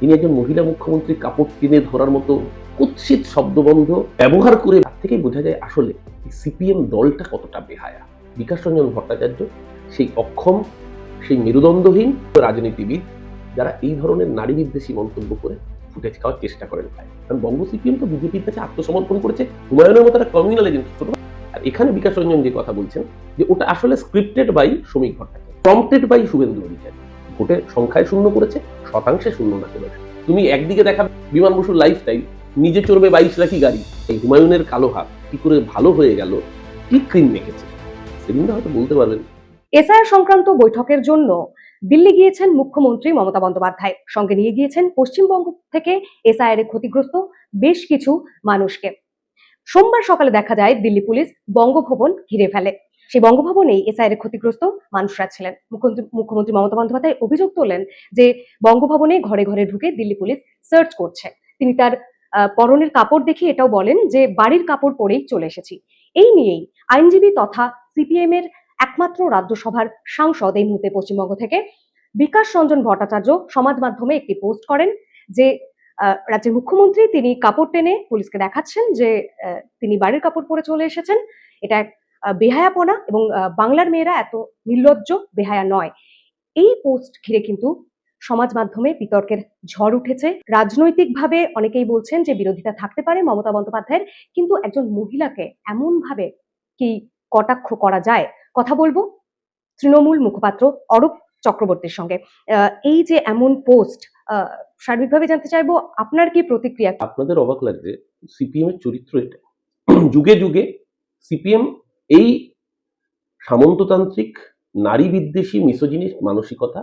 তিনি একজন মহিলা মুখ্যমন্ত্রী, কাপড় টেনে ধরার মতো কুৎসিত শব্দবন্ধ ব্যবহার করে তার থেকেই বোঝা যায় আসলে সিপিএম দলটা কতটা বেহায়া। বিকাশ রঞ্জন ভট্টাচার্য, সেই অক্ষম, সেই মেরুদণ্ডহীন রাজনীতিবিদ, যারা এই ধরনের নারী বিদ্বেষী মন্তব্য করে ফুটেজ খাওয়ার চেষ্টা করেন কারণ বঙ্গ সিপিএম তো বিজেপির কাছে আত্মসমর্পণ করেছে, হুমায়ুনের মতো একটা কমিউনাল এজেন্ট ছোট আর এখানে বিকাশ রঞ্জন যে কথা বলছেন, যে ওটা আসলে scripted by Shramik Bhattacharya prompted by Suvendu Adhikari. ভোটের সংখ্যায় শূন্য করেছে শতাংশে শূন্য না করেছে তুমি একদিকে দেখা বিমান বসুর লাইফস্টাইল নিজে চড়বে বাইশ লাখি গাড়ি। এই হুমায়ুনের কালো হাত কি করে ভালো হয়ে গেল কি ক্রিম মেখেছে সেদিনটা হয়তো বলতে পারবেন। এসআইআর সংক্রান্ত বৈঠকের জন্য দিল্লি গিয়েছেন মুখ্যমন্ত্রী মমতা বন্দ্যোপাধ্যায়। সঙ্গে নিয়ে গিয়েছেন পশ্চিমবঙ্গ থেকে এসআইআর ক্ষতিগ্রস্ত বেশ কিছু মানুষকে। সোমবার সকালে দেখা যায় দিল্লি পুলিশ বঙ্গভবন ঘিরে ফেলে। সেই বঙ্গভবনেই এসআইআর এ ক্ষতিগ্রস্ত মানুষরা ছিলেন। মুখ্যমন্ত্রী মমতা বন্দ্যোপাধ্যায় অভিযোগ তোলেন যে বঙ্গভবনে ঘরে ঘরে ঢুকে দিল্লি পুলিশ সার্চ করছে। তিনি তার পরনের কাপড় দেখে এটাও বলেন যে বাড়ির কাপড় পরেই চলে এসেছি। এই নিয়েই আইনজীবী তথা সিপিএম এর একমাত্র রাজ্যসভার সাংসদ এই মুহূর্তে পশ্চিমবঙ্গ থেকে বিকাশ রঞ্জন ভট্টাচার্য সমাজ মাধ্যমে একটি পোস্ট করেন যে রাজ্যের মুখ্যমন্ত্রী তিনি কাপড় টেনে পুলিশকে দেখাচ্ছেন যে তিনি বাড়ির কাপড় পরে চলে এসেছেন। এটা বেহায়াপনা এবং বাংলার মেয়েরা এত নির্লজ্জ, বেহায়া নয়। এই পোস্ট ঘিরে কিন্তু সমাজ মাধ্যমে বিতর্কের ঝড় উঠেছে। রাজনৈতিকভাবে অনেকেই বলছেন যে বিরোধিতা থাকতে পারে মমতা বন্দ্যোপাধ্যায়ের, কিন্তু একজন মহিলাকে এমন ভাবে কি কটাক্ষ করা যায়? কথা বলব তৃণমূল মুখপাত্র অরূপ চক্রবর্তীর সঙ্গে। এই যে এমন পোস্ট সার্বিকভাবে জানতে চাইব, আপনার কি প্রতিক্রিয়া? আপনাদের অবাক লাগছে সিপিএম এর চরিত্র এটা। যুগে যুগে সিপিএম এই সামন্ততান্ত্রিক নারী বিদ্বেষী মিসোজিনিস মানসিকতা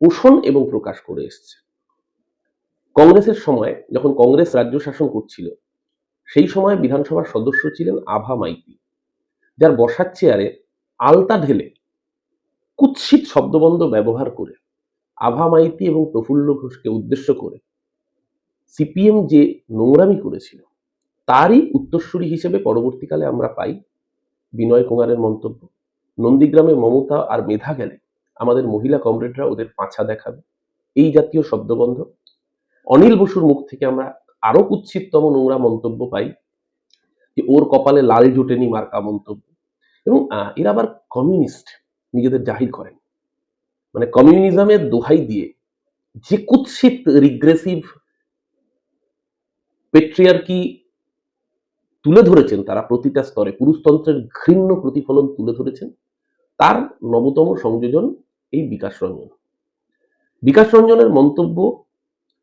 পোষণ এবং প্রকাশ করে এসছে। কংগ্রেসের সময় যখন কংগ্রেস রাজ্য শাসন করছিল, সেই সময় বিধানসভার সদস্য ছিলেন আভা মাইতি, যার বসার চেয়ারে আলতা ঢেলে কুৎসিত শব্দবন্ধ ব্যবহার করে আভা মাইতি এবং প্রফুল্ল ঘোষকে উদ্দেশ্য করে সিপিএম যে নোংরামি করেছিল, তারই উত্তরসূরি হিসেবে পরবর্তীকালে আমরা পাই বিনয় কুমারের মন্তব্য। নন্দীগ্রামে মমতা আর মেধা গেলে আমাদের মহিলা কমরেডরা ওদের পাছা দেখাবে। এই জাতীয় শব্দবন্ধ অনিল বসুর মুখ থেকে আমরা আরও কুৎসিততম নোংরা মন্তব্য পাই যে ওর কপালে লাল জোটেনি মার্কা মন্তব্য। এবং এরা আবার কমিউনিস্ট, নিজেদের জাহির করেন। মানে কমিউনিজমের দোহাই দিয়ে যে কুৎসিত, রিগ্রেসিভ, পেট্রিয়ার্কি তুলে ধরেছেন, তারা প্রতিটা স্তরে, পুরুষতন্ত্রের ঘৃণ্য প্রতিফলন তুলে ধরেছেন, তার নবতম সংযোজন এই বিকাশ রঞ্জন। বিকাশ রঞ্জনের মন্তব্য,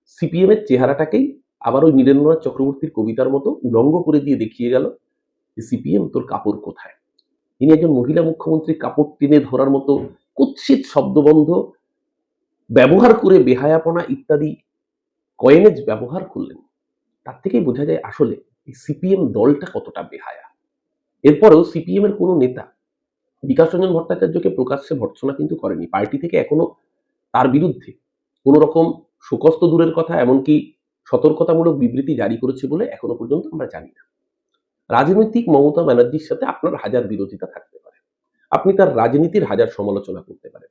সিপিএম এর চেহারাটাকেই আবার ওই নীরেন্দ্রনাথ চক্রবর্তীর কবিতার মতো উলঙ্গ করে দিয়ে দেখিয়ে গেল যে সিপিএম তোর কাপড় কোথায়? তিনি একজন মহিলা মুখ্যমন্ত্রী কাপড় টেনে ধরার মতো কুৎসিত শব্দবন্ধ, ব্যবহার করে বেহায়াপনা ইত্যাদি কয়েনেজ ব্যবহার করলেন। তার থেকেই বোঝা যায় আসলে এই সিপিএম দলটা কতটা বেহায়া। এরপরেও সিপিএম এর কোনো নেতা বিকাশ রঞ্জন ভট্টাচার্যকে প্রকাশ্যে ভর্ৎসনা কিন্তু করেনি। পার্টি থেকে এখনও তার বিরুদ্ধে কোনো রকম শোকস্ত দূরের কথা এমনকি সতর্কতামূলক বিবৃতি জারি করেছে বলে এখনও পর্যন্ত আমরা জানি না। রাজনৈতিক মমতা ব্যানার্জির সাথে আপনার হাজার বিরোধিতা থাকতে পারে। আপনি তার রাজনীতির হাজার সমালোচনা করতে পারেন।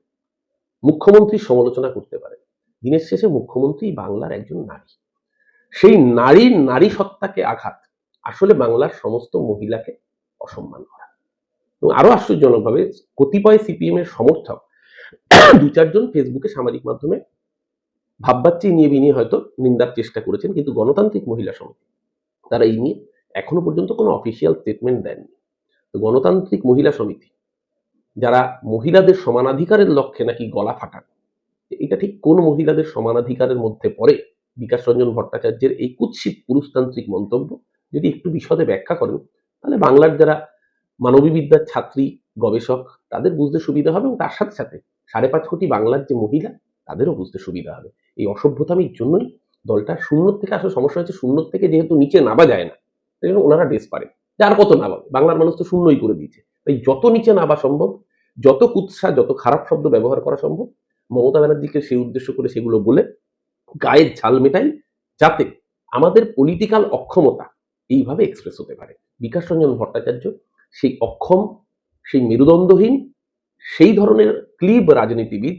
মুখ্যমন্ত্রীর সমালোচনা করতে পারেন। দিনের শেষে মুখ্যমন্ত্রী বাংলার একজন নারী। সেই নারীর নারী সত্তাকে আঘাত আসলে বাংলার সমস্ত মহিলাকে অসম্মান করা। এবং আরও আশ্চর্যজনকভাবে কতিপয় সিপিএম এর সমর্থক দু চারজন ফেসবুকে সামাজিক মাধ্যমে ভাববাচ্চি নিয়ে বিনিয়ে হয়তো নিন্দার চেষ্টা করেছেন, কিন্তু গণতান্ত্রিক মহিলা সমিতি, তারা এই নিয়ে এখনও পর্যন্ত কোনো অফিসিয়াল স্টেটমেন্ট দেননি। তো গণতান্ত্রিক মহিলা সমিতি, যারা মহিলাদের সমানাধিকারের লক্ষ্যে নাকি গলা ফাটান এটা ঠিক কোন মহিলাদের সমানাধিকারের মধ্যে পড়ে? বিকাশ রঞ্জন ভট্টাচার্যের এই কুৎসিত পুরুষতান্ত্রিক মন্তব্য যদি একটু বিশদে ব্যাখ্যা করেন তাহলে বাংলার যারা মানবীবিদ্যার ছাত্রী, গবেষক, তাদের বুঝতে সুবিধা হবে এবং তার সাথে সাথে সাড়ে পাঁচ কোটি বাংলার যে মহিলা, তাদেরও বুঝতে সুবিধা হবে। এই অসভ্যতামির জন্যই দলটা শূন্য থেকে আসলে সমস্যা হচ্ছে শূন্য থেকে যেহেতু নিচে নামা যায় না, সেই জন্য ওনারা ডেস পারে। যার কত নামাবে বাংলার মানুষ তো শূন্যই করে দিয়েছে। তাই যত নিচে নামা সম্ভব, যত কুৎসা, যত খারাপ শব্দ ব্যবহার করা সম্ভব, মমতা ব্যানার্জিকে সেই উদ্দেশ্য করে সেগুলো বলে গায়ের ঝাল মেটাই, যাতে আমাদের পলিটিক্যাল অক্ষমতা এইভাবে এক্সপ্রেস হতে পারে। বিকাশ রঞ্জন ভট্টাচার্য, সেই অক্ষম, সেই মেরুদণ্ডহীন, সেই ধরনের ক্লিব রাজনীতিবিদ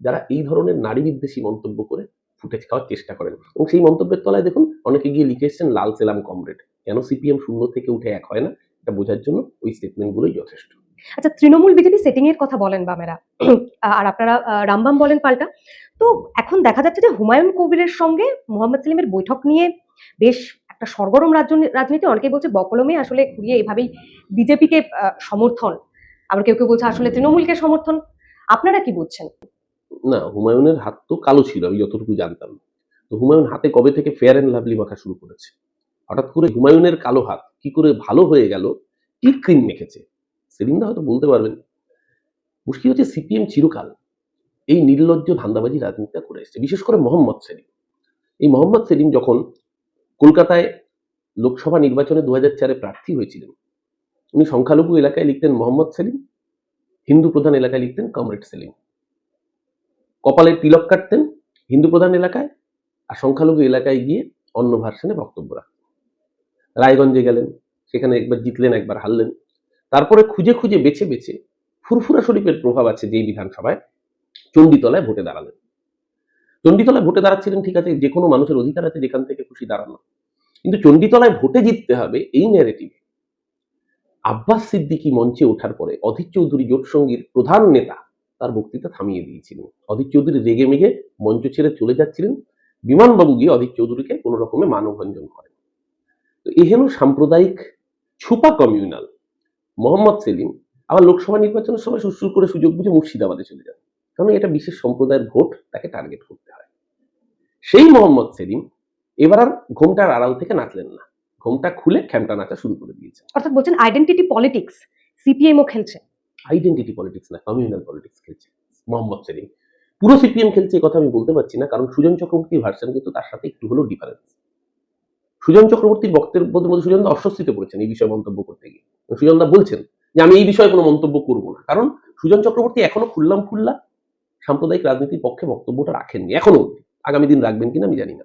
যারা এই ধরনের নারী বিদ্বেষী মন্তব্য করে ফুটেজ খাওয়ার চেষ্টা করেন। এবং সেই মন্তব্যের তলায় দেখুন, অনেকে গিয়ে লিখে এসেছেন, লাল সেলাম কমরেড। কেন সিপিএম শূন্য থেকে উঠে এক হয় না? এটা বোঝার জন্য ওই স্টেটমেন্টগুলোই যথেষ্ট। আচ্ছা তৃণমূল বিজেপি সেটিং এর কথা বলেন বামেরা। আর আপনারা রামবাম বলেন পাল্টা। তো এখন দেখা যাচ্ছে যে হুমায়ুন কবিরের সঙ্গে মোহাম্মদ সেলিমের বৈঠক নিয়ে বেশ একটা সরগরম রাজনীতি, অনেকেই বলছে বকলমে আসলে ঘুরিয়ে এভাবেই বিজেপিকে সমর্থন। আবার কেউ কেউ বলছে আসলে তৃণমূলকে সমর্থন। আপনারা কি বুঝছেন না, হুমায়ুনের হাত তো কালো ছিল, আমি যতটুকু জানতাম। তো হুমায়ুন হাতে কবে থেকে ফেয়ার অ্যান্ড লাভলি মাখা শুরু করেছে? হঠাৎ করে হুমায়ুনের কালো হাত কি করে ভালো হয়ে গেল, কি ক্রিম মেখেছে? সেদিনটা হয়তো বলতে পারবেন। মুশকিল হচ্ছে সিপিএম চিরকাল এই নির্লজ্জ ধান্দাবাজি রাজনীতিটা করে এসেছে। বিশেষ করে মোহাম্মদ সেলিম। এই মোহাম্মদ সেলিম যখন কলকাতায় লোকসভা নির্বাচনে দু হাজার চারে প্রার্থী হয়েছিলেন। উনি সংখ্যালঘু এলাকায় লিখতেন মোহাম্মদ সেলিম, হিন্দু প্রধান এলাকায় লিখতেন কমরেড সেলিম। কপালে তিলক কাটতেন হিন্দু প্রধান এলাকায় আর সংখ্যালঘু এলাকায় গিয়ে অন্য ভার্সনে বক্তব্য রাখতেন। রায়গঞ্জে গেলেন, সেখানে একবার জিতলেন, একবার হারলেন। তারপরে খুঁজে খুঁজে বেছে বেছে ফুরফুরা শরীফের প্রভাব আছে যেই বিধানসভায় চণ্ডীতলায় ভোটে দাঁড়ালেন। চণ্ডীতলায় ভোটে দাঁড়াচ্ছিলেন, ঠিক আছে, যে কোনো মানুষের অধিকার আছে যেখান থেকে খুশি দাঁড়ানো। কিন্তু চণ্ডীতলায় ভোটে জিততে হবে এই ন্যারেটিভ আব্বাস সিদ্দিকী মঞ্চে ওঠার পরে অধীর চৌধুরী জোট সঙ্গীর প্রধান নেতা তার বক্তৃতা থামিয়ে দিয়েছিলেন। অধীর চৌধুরী রেগে মেগে মঞ্চ ছেড়ে চলে যাচ্ছিলেন। বিমানবাবু গিয়ে অধীর চৌধুরীকে কোনো রকমে মানভঞ্জন করেন। তো এহেন সাম্প্রদায়িক ছুপা কমিউনাল মোহাম্মদ সেলিম আবার লোকসভা নির্বাচনের সময় সুশ্রুল করে সুযোগ বুঝে মুর্শিদাবাদে চলে যান। কারণ এটা বিশেষ সম্প্রদায়ের ভোট তাকে টার্গেট করতে হয়। সেই মোহাম্মদ সেলিম এবার আর ঘোমটার আড়াল থেকে নাচলেন না। ঘোমটা খুলে খ্যামটা নাচা শুরু করে দিয়েছেন অর্থাৎ বলছেন আইডেন্টিটি পলিটিক্স সিপিএমও খেলছে। আইডেন্টিটি পলিটিক্স না কমিউনাল পলিটিক্স খেলছে মোহাম্মদ সেলিম। পুরো সিপিএম খেলছে কথা আমি বলতে পারছি না কারণ সুজন চক্রবর্তীর ভার্সন কিন্তু তার সাথে একটু হলেও ডিফারেন্স সুজন চক্রবর্তীর বক্তব্যের মধ্যে সুজনদা অস্বস্তিতে পড়েছেন এই বিষয়ে মন্তব্য করতে গিয়ে। সুজনদা বলছেন যে আমি এই বিষয়ে কোনো মন্তব্য করব না। কারণ সুজন চক্রবর্তী এখনও খুললাম খুল্লা সাম্প্রদায়িক রাজনীতির পক্ষে বক্তব্যটা রাখেননি, এখনও আগামী দিন রাখবেন কিনা আমি জানি না।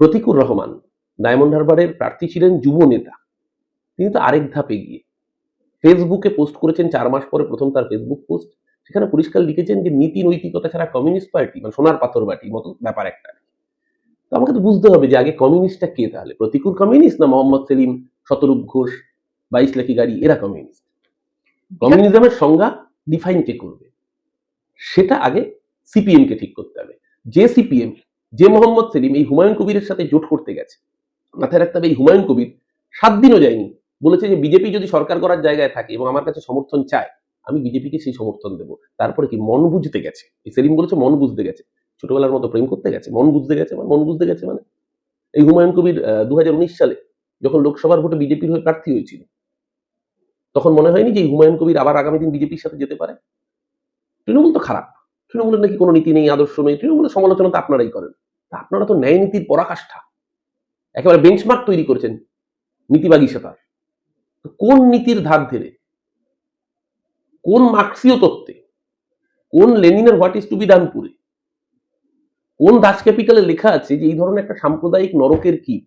প্রতিকুর রহমান, ডায়মন্ড হারবারের প্রার্থী ছিলেন যুব নেতা। তিনি তো আরেক ধাপে গিয়ে ফেসবুকে পোস্ট করেছেন চার মাস পরে, প্রথম তার ফেসবুক পোস্ট। সেখানে পরিষ্কার লিখেছেন যে, নীতি, নৈতিকতা ছাড়া কমিউনিস্ট পার্টি মানে সোনার পাথর বাটি মতো ব্যাপার একটা তো আমাকে তো বুঝতে হবে যে, আগে কমিউনিস্টটা কে তাহলে? প্রতিকূল কমিউনিস্ট না মোহাম্মদ সেলিম, শতরূপ ঘোষ, বাইশ লাখি গাড়ি, এরা কমিউনিস্ট? কমিউনিজমের সংজ্ঞা ডিফাইন কে করবে? সেটা আগে সিপিএম কে ঠিক করতে হবে। যে সিপিএম যে মোহাম্মদ সেলিম এই হুমায়ুন কবিরের সাথে জোট করতে গেছে, মাথায় রাখতে হবে এই হুমায়ুন কবির সাত দিনও যায়নি। বলেছে যে বিজেপি যদি সরকার করার জায়গায় থাকে এবং আমার কাছে সমর্থন চায়, আমি বিজেপিকে সেই সমর্থন দেবো। তারপরে কি মন বুঝতে গেছে? এই সেলিম বলেছে মন বুঝতে গেছে। ছোটবেলার মতো প্রেম করতে গেছে? মন বুঝতে গেছে মানে? মন বুঝতে গেছে মানে? এই হুমায়ুন কবির দু হাজার উনিশ সালে যখন লোকসভার ভোটে বিজেপির হয়ে প্রার্থী হয়েছিল, তখন মনে হয়নি যে হুমায়ুন কবির আবার আগামী দিন বিজেপির সাথে যেতে পারে? তৃণমূল তো খারাপ। তৃণমূলের নাকি কোনো নীতি নেই, আদর্শ নেই, তৃণমূলের সমালোচনা তো আপনারাই করেন। তা আপনারা তো ন্যায় নীতির পরাকাষ্ঠা। একেবারে বেঞ্চমার্ক তৈরি করেছেন নীতিবাগী সেতার কোন নীতির ধার ধরে, কোন মার্ক্সীয় তত্ত্বে, কোন লেনিনের what is to be done পুরে, কোন দাস ক্যাপিটালে লেখা আছে যে এই ধরনের একটা সাম্প্রদায়িক নরকের কীট,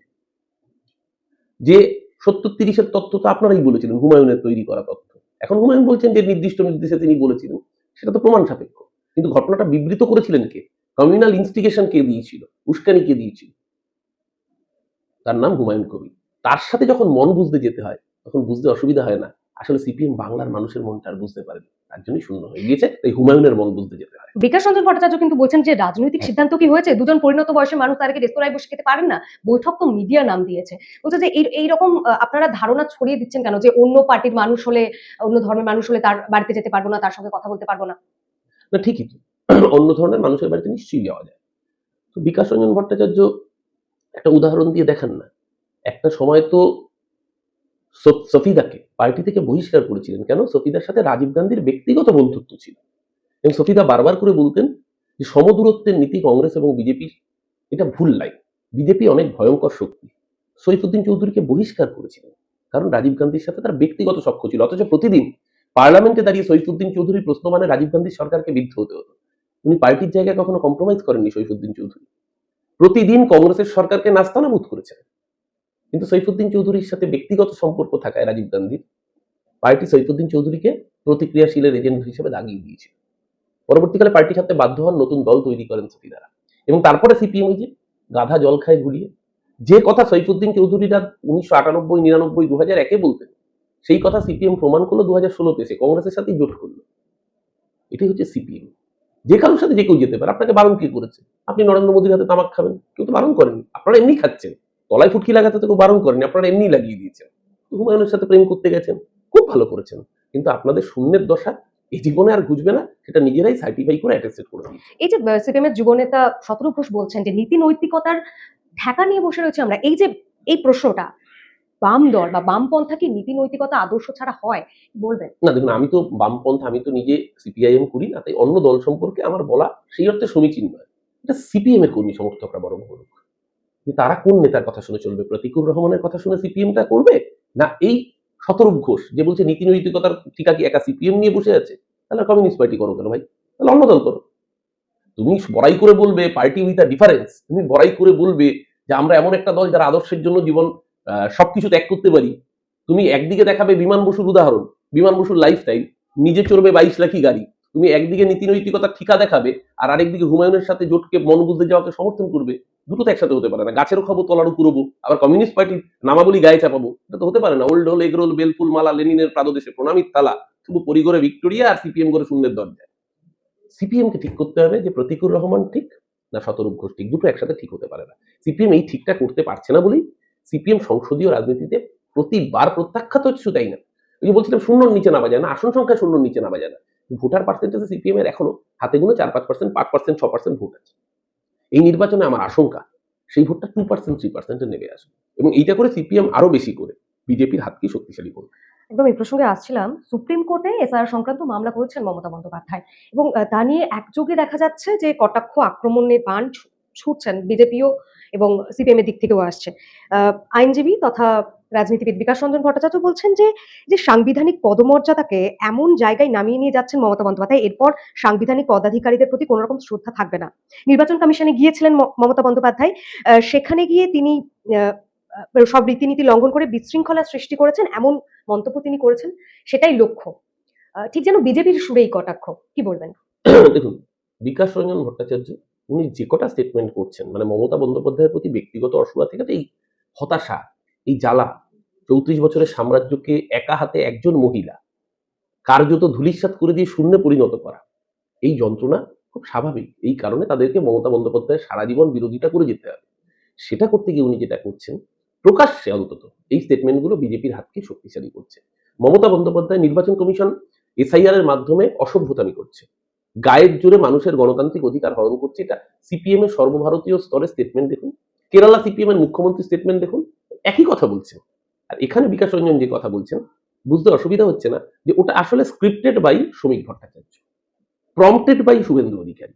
যে সত্তর তিরিশের তত্ত্ব তো আপনারাই বলেছিলেন, হুমায়ুনের তৈরি করা তথ্য এখন হুমায়ুন বলছেন যে নির্দিষ্ট নির্দেশে তিনি বলেছিলেন সেটা তো প্রমাণ সাপেক্ষ। কিন্তু ঘটনাটা বিবৃত করেছিলেন কে? কমিউনাল ইনস্টিগেশন কে দিয়েছিল? উস্কানি কে দিয়েছিল? তার নাম হুমায়ুন কবির। তার সাথে যখন মন বুঝতে যেতে হয়, তখন বুঝতে অসুবিধা হয় না। আসলে সিপিএম বাংলার মানুষের মনটা আর বুঝতে পারেনি। তার জন্যই শূন্য হয়ে গিয়েছে। তাই হুমায়ুনের মন বুঝতে যেতে হয় বিকাশ রঞ্জন ভট্টাচার্য কিন্তু বলছেন যে রাজনৈতিক সিদ্ধান্ত কি হয়েছে? দুজন পরিণত বয়সের মানুষ তাদেরকে রেস্তোরাঁয় বসে খেতে পারেন না? বৈঠক তো মিডিয়া নাম দিয়েছে। বলছে যে এই এইরকম আহ, আপনারা ধারণা ছড়িয়ে দিচ্ছেন কেন যে অন্য পার্টির মানুষ হলে অন্য ধর্মের মানুষ হলে তার বাড়িতে যেতে পারব না তার সঙ্গে কথা বলতে পারব না? না ঠিকই তো। অন্য ধরনের মানুষের বাড়িতে নিশ্চয়ই যাওয়া যায়। তো বিকাশ রঞ্জন ভট্টাচার্য একটা উদাহরণ দিয়ে দেখান না। একটা সময় তো সফ- সফিদাকে পার্টি থেকে বহিষ্কার করেছিলেন। কেন? সফিদার সাথে রাজীব গান্ধীর ব্যক্তিগত বন্ধুত্ব ছিল। এবং সফিদা বারবার করে বলতেন যে, সমদূরত্বের নীতি কংগ্রেস এবং বিজেপির, এটা ভুল লাইন বিজেপি অনেক ভয়ঙ্কর শক্তি। সৈফুদ্দিন চৌধুরীকে বহিষ্কার করেছিলেন। কারণ রাজীব গান্ধীর সাথে তার ব্যক্তিগত সখ্য ছিল। অথচ প্রতিদিন পার্লামেন্টে দাঁড়িয়ে সৈফুদ্দিন চৌধুরীর প্রশ্ন মানে রাজীব গান্ধীর সরকারকে বিদ্ধ হতে হতো। উনি পার্টির জায়গায় কখনো কম্প্রোমাইজ করেননি সৈফুদ্দিন চৌধুরী। প্রতিদিন কংগ্রেসের সরকারকে নাস্তানাবুদ করেছেন। কিন্তু সৈফুদ্দিন চৌধুরীর সাথে ব্যক্তিগত সম্পর্ক থাকায় রাজীব গান্ধীর পার্টি সৈফুদ্দিন চৌধুরীকে প্রতিক্রিয়াশীলের এজেন্ট হিসেবে দাগিয়ে দিয়েছিল পরবর্তীকালে পার্টি ছাড়তে বাধ্য হন নতুন দল তৈরি করেন সফিদারা এবং তারপরে সিপিএম যে গাধা জল খায় ঘুরিয়ে। যে কথা সৈফুদ্দিন চৌধুরীরা উনিশশো আটানব্বই, নিরানব্বই দু হাজার একে বলতেন, সেই কথা সিপিএম প্রমাণ করল দু হাজার ষোলোতে। এসে কংগ্রেসের সাথেই জোট করল। এটাই হচ্ছে সিপিএম। যে কারোর সাথে যে কেউ যেতে পারে, আপনাকে বারণ কে করেছে? আপনি নরেন্দ্র মোদীর হাতে তামাক খাবেন, কেউ তো বারণ করেনি, আপনারা এমনি খাচ্ছেন। তলায় ফুটকি লাগাতে তো বারণ করেনি আপনারা এমনি লাগিয়ে দিয়েছেন। হুমায়ুনের সাথে প্রেম করতে গেছেন খুব ভালো করেছেন। কিন্তু আপনাদের শূন্যের দশা এই জীবনে আর না সেটা নিজেরাই সার্টিফাই করে অ্যাটেস্টেড করে এই যে সিপিএম এর যুবনেতা শতরূপ ঘোষ বলছেন যে নীতি নৈতিকতার ঢাকা নিয়ে বসে রয়েছে আমরা। এই যে এই প্রশ্নটা বাম দল বা বামপন্থা কি নীতি নৈতিকতা আদর্শ ছাড়া হয়? বলবেন। না দেখুন আমি তো বামপন্থা আমি তো নিজে সিপিআইএম করি না তাই অন্য দল সম্পর্কে আমার বলা সেই অর্থে সমীচীন নয়। এটা সিপিএম এর কর্মী সমর্থকরা বরং বলুক। যে তারা কোন নেতার কথা শুনে চলবে? প্রতিকুর রহমানের কথা শুনে সিপিএমটা করবে? না এই শতরূপ ঘোষ যে বলছে নীতি নৈতিকতার টিকা কি একা সিপিএম নিয়ে বসে আছে? তাহলে কমিউনিস্ট পার্টি করো কেন ভাই? তাহলে অন্য দল করো। তুমি বড়াই করে বলবে পার্টি উইথ আ ডিফারেন্স। তুমি বড়াই করে বলবে যে আমরা এমন একটা দল যারা আদর্শের জন্য জীবন সবকিছু ত্যাগ করতে পারি। তুমি একদিকে দেখাবে বিমান বসুর উদাহরণ, বিমান বসুর লাইফ লাইফস্টাইল নিজে চড়বে বাইশ লাখি গাড়ি। তুমি একদিকে নীতি নৈতিকতার ঠিকা দেখাবে আর আরেকদিকে হুমায়ুনের সাথে জোটকে মন বুঝতে যাওয়াকে সমর্থন করবে। দুটো তো একসাথে হতে পারে না। গাছেরও খাব, তলারও কুরবো আবার কমিউনিস্ট পার্টির নামাবলী গায়ে চাপাবো, এটা তো হতে পারে না। ওল্ড হোল এগরোল বেলফুল মালা, লেনিনের প্রাদদেশে প্রণামিত তালা, শুধু পরিগরে ভিক্টোরিয়া আর সিপিএম করে শূন্যের দরজা সিপিএম কে ঠিক করতে হবে যে প্রতিকুর রহমান ঠিক না শতরূপ ঘোষ ঠিক, দুটো একসাথে ঠিক হতে পারে না। সিপিএম এই ঠিকটা করতে পারছে না বলেই সিপিএম সংসদীয় রাজনীতিতে প্রতিবার প্রত্যাখ্যাত হচ্ছে তাই না। ওই যে বলছিলাম শূন্যর নিচে নামা যায় না, আসন সংখ্যা শূন্যর নিচে নামা যায় না। ভোটার পার্সেন্টেজে সিপিএম এর এখনও হাতে গুলো চার পাঁচ পার্সেন্ট পাঁচ পার্সেন্ট ছ পার্সেন্ট ভোট আছে। এই নির্বাচনে আমার আশঙ্কা, সেই ভোটটা টু পার্সেন্ট থ্রি পার্সেন্টে নেমে আসবে। এবং এইটা করে সিপিএম আরও বেশি করে, বিজেপির হাতকে শক্তিশালী করবে। একদম, এই প্রসঙ্গে আসছিলাম, সুপ্রিম কোর্টে এসআর সংক্রান্ত মামলা করেছেন মমতা বন্দ্যোপাধ্যায়। এবং তা নিয়ে একযোগে দেখা যাচ্ছে যে কটাক্ষ, আক্রমণের বান ছুটছেন বিজেপিও এবং সিপিএম এর দিক থেকেও আসছে। আইনজীবী তথা রাজনীতিবিদ বিকাশ রঞ্জন ভট্টাচার্য বলছেন যে যে সাংবিধানিক পদমর্যাদাকে এমন জায়গায় নামিয়ে নিয়ে যাচ্ছেন মমতা বন্দ্যোপাধ্যায়, এরপর সাংবিধানিক পদাধিকারীদের প্রতি কোনো রকম শ্রদ্ধা থাকবে না। নির্বাচন কমিশনে গিয়েছিলেন মমতা বন্দ্যোপাধ্যায় সেখানে গিয়ে তিনি সব রীতিনীতি লঙ্ঘন করে বিশৃঙ্খলা সৃষ্টি করেছেন, এমন মন্তব্য তিনি করেছেন, সেটাই লক্ষ্য। ঠিক যেন বিজেপির সুরেই কটাক্ষ, কি বলবেন? দেখুন, বিকাশ রঞ্জন ভট্টাচার্য, উনি যে কটা স্টেটমেন্ট করছেন মানে মমতা বন্দ্যোপাধ্যায়ের প্রতি ব্যক্তিগত অসুবিধা থেকে তো এই হতাশা, এই জ্বালা চৌত্রিশ বছরের সাম্রাজ্যকে একা হাতে একজন মহিলা, কার্যত ধুলিস্বাত করে দিয়ে শূন্যে পরিণত করা, এই যন্ত্রণা খুব স্বাভাবিক। এই কারণে তাদেরকে মমতা বন্দ্যোপাধ্যায়ের সারা জীবন বিরোধিতা করে যেতে হবে। সেটা করতে গিয়ে উনি যেটা করছেন, প্রকাশ্যে অন্তত এই স্টেটমেন্টগুলো বিজেপির হাতকে শক্তিশালী করছে। মমতা বন্দ্যোপাধ্যায় নির্বাচন কমিশন এসআইআর এর মাধ্যমে অসভ্যতামি করছে। গায়ের জোরে মানুষের গণতান্ত্রিক অধিকার হরণ করছে। এটা সিপিএম এর সর্বভারতীয় স্তরে স্টেটমেন্ট দেখুন। কেরালা সিপিএম এর মুখ্যমন্ত্রী স্টেটমেন্ট দেখুন। একই কথা বলছেন। আর এখানে বিকাশ রঞ্জন যে কথা বলছেন, বুঝতে অসুবিধা হচ্ছে না যে ওটা আসলে scripted by Shramik Bhattacharya prompted by Suvendu Adhikari.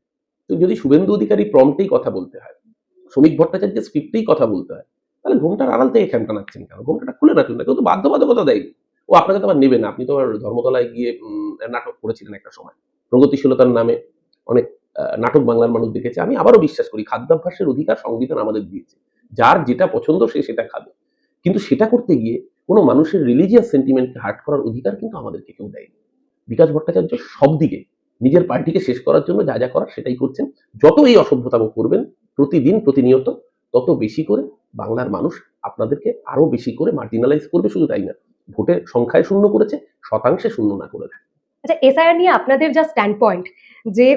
তো যদি শুভেন্দু অধিকারী প্রম্পটেই কথা বলতে হয় শ্রমিক ভট্টাচার্যের স্ক্রিপ্টেই কথা বলতে হয়, তাহলে ঘোমটার আড়াল থেকে এখানটা নাচ্ছেন কেন? ঘোমটাটা খুলে নাচুন না, কেউ তো বাধ্যবাধকতা দেয়নি ও আপনাকে তো আবার নেবে না, আপনি তো আবার ধর্মতলায় গিয়ে নাটক করেছিলেন একটা সময়। প্রগতিশীলতার নামে অনেক নাটক বাংলার মানুষ দেখেছে। আমি আবারও বিশ্বাস করি, খাদ্যাভ্যাসের অধিকার সংবিধান আমাদের দিয়েছে। যার যেটা পছন্দ সে সেটা খাবে। কিন্তু সেটা করতে গিয়ে কোনো মানুষের রিলিজিয়াস সেন্টিমেন্টকে হার্ট করার অধিকার কিন্তু আমাদেরকে কেউ দেয়নি। বিকাশ ভট্টাচার্য সব দিকে নিজের পার্টিকে শেষ করার জন্য যা যা করার সেটাই করছেন। যত এই অসভ্যতাম করবেন, প্রতিদিন, প্রতিনিয়ত, তত বেশি করে বাংলার মানুষ আপনাদেরকে আরও বেশি করে মার্জিনালাইজ করবে, শুধু তাই না ভোটের সংখ্যায় শূন্য করেছে, শতাংশে শূন্য না করে দেয়। আচ্ছা এসআইআর নিয়ে আপনাদের যা স্ট্যান্ড পয়েন্ট যে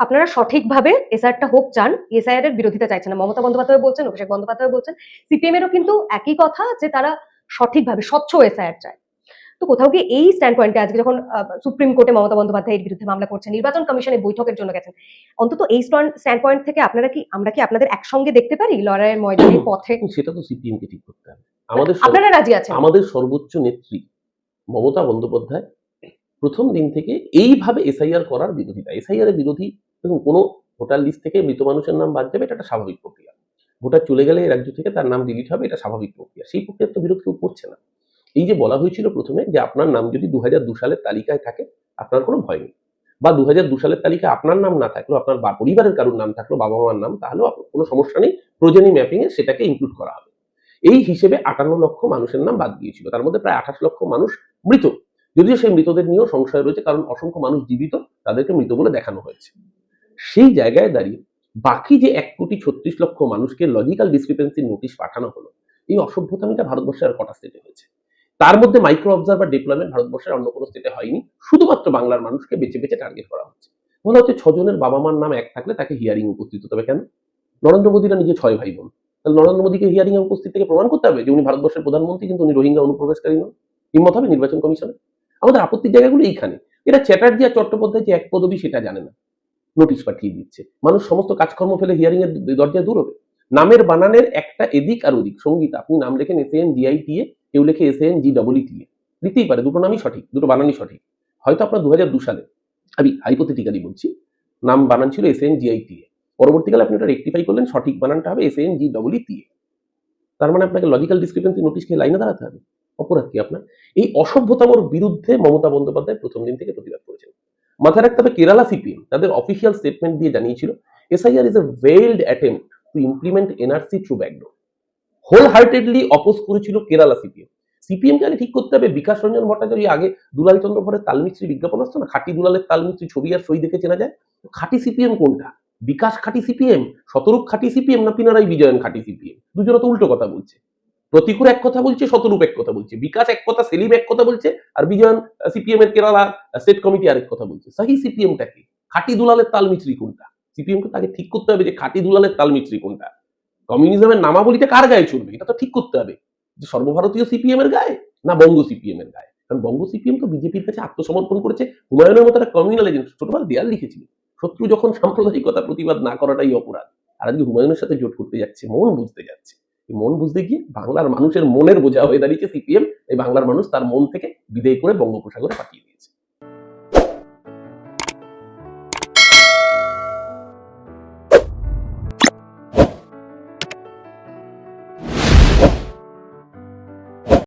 আপনারা সঠিকভাবে এসআইআরটা হোক চান এসআইআর এর বিরোধিতা চাইছেন না। মমতা বন্দ্যোপাধ্যায় বলছেন অভিষেক বন্দ্যোপাধ্যায় বলছেন সিপিএম এরও কিন্তু একই কথা যে তারা সঠিকভাবে স্বচ্ছ এসআইআর চায়। তো কোথাও গিয়ে এই স্ট্যান্ড পয়েন্টে আজকে যখন সুপ্রিম কোর্টে মমতা বন্দ্যোপাধ্যায় এর বিরুদ্ধে মামলা করছেন নির্বাচন কমিশনের বৈঠকের জন্য গেছেন অন্তত এই স্ট্যান্ড পয়েন্ট থেকে আপনারা কি আমরা কি আপনাদের একসঙ্গে দেখতে পারি লড়াইয়ের ময়দানের পথে? সেটা তো সিপিএম কে ঠিক করতে হবে। আমাদের আপনারা রাজি আছেন? আমাদের সর্বোচ্চ নেত্রী মমতা বন্দ্যোপাধ্যায় প্রথম দিন থেকে এইভাবে এসআইআর করার বিরোধিতা এসআইআর এর বিরোধী, দেখুন, কোনো ভোটার লিস্ট থেকে মৃত মানুষের নাম বাদ যাবে এটা একটা স্বাভাবিক প্রক্রিয়া। ভোটার চলে গেলে রাজ্য থেকে তার নাম ডিলিট হবে, এটা স্বাভাবিক প্রক্রিয়া। সেই প্রক্রিয়ার তো বিরোধ কেউ করছে না। এই যে বলা হয়েছিল প্রথমে যে আপনার নাম যদি দু দু সালের তালিকায় থাকে, আপনার কোনো ভয় নেই। বা দু দু সালের তালিকায় আপনার নাম না থাকলেও, আপনার বা পরিবারের কারোর নাম থাকল বাবা মার নাম, তাহলেও কোনো সমস্যা নেই। প্রজনী ম্যাপিং এ সেটাকে ইনক্লুড করা হবে। এই হিসেবে আটান্ন লক্ষ মানুষের নাম বাদ দিয়েছিল তার মধ্যে প্রায় আঠাশ লক্ষ মানুষ মৃত। যদিও সেই মৃতদের নিয়েও সংশয় রয়েছে, কারণ অসংখ্য মানুষ জীবিত তাদেরকে মৃত বলে দেখানো হয়েছে। সেই জায়গায় দাঁড়িয়ে বাকি যে এক কোটি ছত্রিশ লক্ষ মানুষকে লজিক্যাল ডিসক্রিপেন্সির নোটিশ পাঠানো হলো, এই অসভ্যতামিটা ভারতবর্ষের আর কটা স্টেটে হয়েছে। তার মধ্যে মাইক্রো অবজারভার ডিপ্লয়মেন্ট ভারতবর্ষের অন্য কোনো স্টেটে হয়নি, শুধুমাত্র বাংলার মানুষকে বেছে বেছে টার্গেট করা হচ্ছে। বলা হচ্ছে ছজনের বাবা মার নাম এক থাকলে তাকে হিয়ারিং উপস্থিত হতে হবে কেন? নরেন্দ্র মোদীরা নিজে ছয় ভাই বোন। তাহলে নরেন্দ্র মোদীকে হিয়ারিং উপস্থিত থেকে প্রমাণ করতে হবে যে উনি ভারতবর্ষের প্রধানমন্ত্রী, কিন্তু উনি রোহিঙ্গা অনুপ্রবেশকারী নন। হিম্মত হবে নির্বাচন কমিশনে আমাদের আপত্তির জায়গাগুলো এইখানে। এটা চ্যাটার্জি আর চট্টোপাধ্যায় যে এক পদবি সেটা জানে না। নোটিশ পাঠিয়ে দিচ্ছে। মানুষ সমস্ত কাজকর্ম ফেলে হিয়ারিং এর দরজায় দূর হবে নামের, বানানের একটা এদিক আর ওদিক। সংগীত, আপনি নাম লেখেন S N GI T A কেউ লেখে S N G double T A লিখতেই পারে, দুটো নামই সঠিক, দুটো বানানই সঠিক। হয়তো আপনার দু হাজার দু সালে, আমি হাইপোথেটিক্যালি বলছি, নাম, বানান ছিল S N GI T A পরবর্তীকালে আপনি ওটা রেক্টিফাই করলেন, সঠিক বানানটা হবে S N G double T A তার মানে আপনাকে লজিক্যাল ডিসক্রিপেন্সি নোটিশ খেয়ে লাইনে দাঁড়াতে হবে। অপরাধ কি আপনার? এই অসভ্যতামর বিরুদ্ধে মমতা বন্দ্যোপাধ্যায় প্রথম দিন থেকে প্রতিবাদ করেছেন। মাথায় রাখতে হবে, কেরালা সিপিএম তাদের অফিসিয়াল স্টেটমেন্ট দিয়ে জানিয়েছিল SIR is a veiled attempt to implement NRC through backdoor wholeheartedly oppose করেছিল কেরালা সিপিএম। সিপিএম কে আগে ঠিক করতে হবে, বিকাশ রঞ্জন ভট্টাচার্য আগে দুলাল চন্দ্র ভরের তালমিস্ত্রি বিজ্ঞাপন আসতো না? খাঁটি দুলালের তালমিস্ত্রি ছবি আর সই দেখে চেনা যায়? খাঁটি সিপিএম কোনটা? বিকাশ খাটি সিপিএম? শতরূপ খাঁটি সিপিএম না পিনারাই বিজয়ন খাটি সিপিএম? দুজনে তো উল্টো কথা বলছে। প্রতিকুর এক কথা বলছে, শতরূপ এক কথা বলছে, বিকাশ এক কথা, সেলিম এক কথা বলছে, আর বিজয়ন সিপিএম এর কেরালা স্টেট কমিটি আরেক কথা বলছে। সাহি সিপিএমটা কি? খাঁটি দুলালের তালমিস্ত্রি কোনটা? সিপিএম কে তাকে ঠিক করতে হবে যে খাঁটি দুলালের তালমিস্ত্রি কোনটা? কমিউনিজমের নামাবলিটা কার গায়ে চলবে এটা তো ঠিক করতে হবে। যে সর্বভারতীয় সিপিএম এর গায়ে না বঙ্গ সিপিএম এর গায়ে? কারণ বঙ্গ সিপিএম তো বিজেপির কাছে আত্মসমর্পণ করেছে, হুমায়ুনের মতো একটা কমিউনাল এজেন্ট ছোটবেলা দেয়াল লিখেছিল শত্রু যখন সাম্প্রদায়িকতা প্রতিবাদ না করাটাই অপরাধ। আর আজকে হুমায়ুনের সাথে জোট করতে যাচ্ছে, মন বুঝতে যাচ্ছে। মন বুঝতে গিয়ে বাংলার মানুষের মনের বোঝা হয়ে দাঁড়িয়েছে সিপিএম। এই বাংলার মানুষ তার মন থেকে বিদায় করে বঙ্গোপসাগরে পাঠিয়ে দিয়েছে।